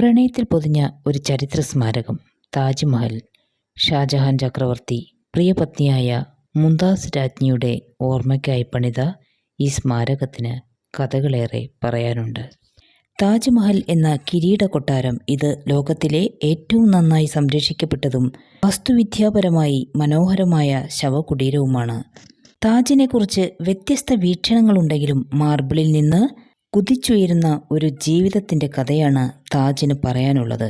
പ്രണയത്തിൽ പൊതിഞ്ഞ ഒരു ചരിത്ര സ്മാരകം താജ്മഹൽ ഷാജഹാൻ ചക്രവർത്തി പ്രിയപത്നിയായ മുന്താസ് രാജ്ഞിയുടെ ഓർമ്മയ്ക്കായി പണിത ഈ സ്മാരകത്തിന് കഥകളേറെ പറയാനുണ്ട്. താജ്മഹൽ എന്ന കിരീട കൊട്ടാരം ഇത് ലോകത്തിലെ ഏറ്റവും നന്നായി സംരക്ഷിക്കപ്പെട്ടതും വാസ്തുവിദ്യാപരമായി മനോഹരമായ ശവകുടീരവുമാണ്. താജിനെക്കുറിച്ച് വ്യത്യസ്ത വീക്ഷണങ്ങളുണ്ടെങ്കിലും മാർബിളിൽ നിന്ന് കുതിച്ചുയരുന്ന ഒരു ജീവിതത്തിന്റെ കഥയാണ് താജിന് പറയാനുള്ളത്.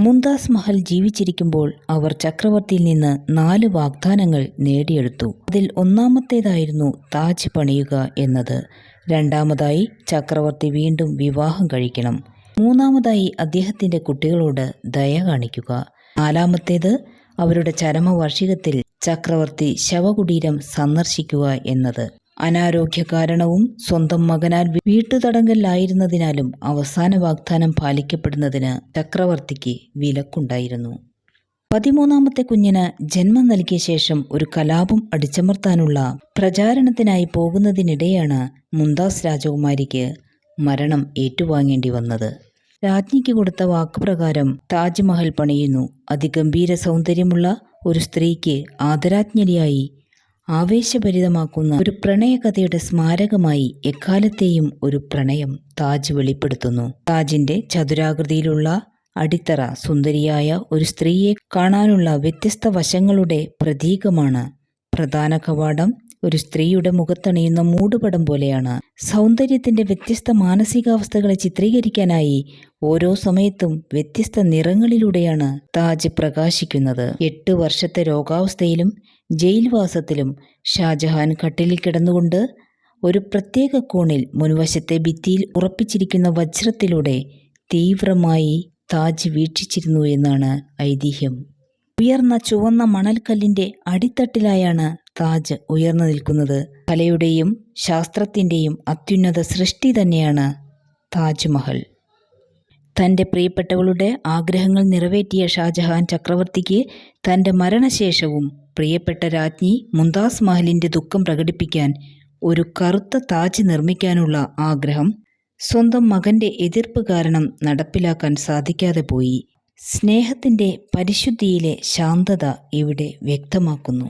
മുംതാസ് മഹൽ ജീവിച്ചിരിക്കുമ്പോൾ അവർ ചക്രവർത്തിയിൽ നിന്ന് നാല് വാഗ്ദാനങ്ങൾ നേടിയെടുത്തു. അതിൽ ഒന്നാമത്തേതായിരുന്നു താജ് പണിയുക എന്നത്. രണ്ടാമതായി ചക്രവർത്തി വീണ്ടും വിവാഹം കഴിക്കണം. മൂന്നാമതായി അദ്ദേഹത്തിന്റെ കുട്ടികളോട് ദയ കാണിക്കുക. നാലാമത്തേത് അവരുടെ ചരമവാർഷികത്തിൽ ചക്രവർത്തി ശവകുടീരം സന്ദർശിക്കുക എന്നത്. അനാരോഗ്യ കാരണവും സ്വന്തം മകനാൽ വീട്ടുതടങ്കലിലായിരുന്നതിനാലും അവസാന വാഗ്ദാനം പാലിക്കപ്പെടുന്നതിന് ചക്രവർത്തിക്ക് വിലക്കുണ്ടായിരുന്നു. പതിമൂന്നാമത്തെ കുഞ്ഞിന് ജന്മം നൽകിയ ശേഷം ഒരു കലാപം അടിച്ചമർത്താനുള്ള പ്രചാരണത്തിനായി പോകുന്നതിനിടെയാണ് മുന്താസ് രാജകുമാരിക്ക് മരണം ഏറ്റുവാങ്ങേണ്ടി വന്നത്. രാജ്ഞിക്ക് കൊടുത്ത വാക്കുപ്രകാരം താജ്മഹൽ പണിയുന്നു. അതിഗംഭീര സൗന്ദര്യമുള്ള ഒരു സ്ത്രീക്ക് ആദരാജ്ഞലിയായി ആവേശഭരിതമാക്കുന്ന ഒരു പ്രണയകഥയുടെ സ്മാരകമായി എക്കാലത്തെയും ഒരു പ്രണയം താജ് വെളിപ്പെടുത്തുന്നു. താജിന്റെ ചതുരാകൃതിയിലുള്ള അടിത്തറ സുന്ദരിയായ ഒരു സ്ത്രീയെ കാണാനുള്ള വ്യത്യസ്ത വശങ്ങളുടെ പ്രതീകമാണ്. പ്രധാന കവാടം ഒരു സ്ത്രീയുടെ മുഖത്തണിയുന്ന മൂടുപടം പോലെയാണ്. സൗന്ദര്യത്തിന്റെ വ്യത്യസ്ത മാനസികാവസ്ഥകളെ ചിത്രീകരിക്കാനായി ഓരോ സമയത്തും വ്യത്യസ്ത നിറങ്ങളിലൂടെയാണ് താജ് പ്രകാശിക്കുന്നത്. എട്ട് വർഷത്തെ രോഗാവസ്ഥയിലും ജയിൽവാസത്തിലും ഷാജഹാൻ കട്ടിലിൽ കിടന്നുകൊണ്ട് ഒരു പ്രത്യേക കോണിൽ മുൻവശത്തെ ഭിത്തിയിൽ ഉറപ്പിച്ചിരിക്കുന്ന വജ്രത്തിലൂടെ തീവ്രമായി താജ് വീക്ഷിച്ചിരുന്നു എന്നാണ് ഐതിഹ്യം. ഉയർന്ന ചുവന്ന മണൽക്കല്ലിന്റെ അടിത്തട്ടിലായാണ് താജ് ഉയർന്നു നിൽക്കുന്നത്. കലയുടെയും ശാസ്ത്രത്തിന്റെയും അത്യുന്നത സൃഷ്ടി തന്നെയാണ് താജ്മഹൽ തന്റെ പ്രിയപ്പെട്ടവളുടെ ആഗ്രഹങ്ങൾ നിറവേറ്റിയ ഷാജഹാൻ ചക്രവർത്തിക്ക് തന്റെ മരണശേഷവും പ്രിയപ്പെട്ട രാജ്ഞി മുന്താസ് മഹലിന്റെ ദുഃഖം പ്രകടിപ്പിക്കാൻ ഒരു കറുത്ത താജ് നിർമ്മിക്കാനുള്ള ആഗ്രഹം സ്വന്തം മകന്റെ എതിർപ്പ് കാരണം നടപ്പിലാക്കാൻ സാധിക്കാതെ പോയി. സ്നേഹത്തിന്റെ പരിശുദ്ധിയിലെ ശാന്തത ഇവിടെ വ്യക്തമാക്കുന്നു.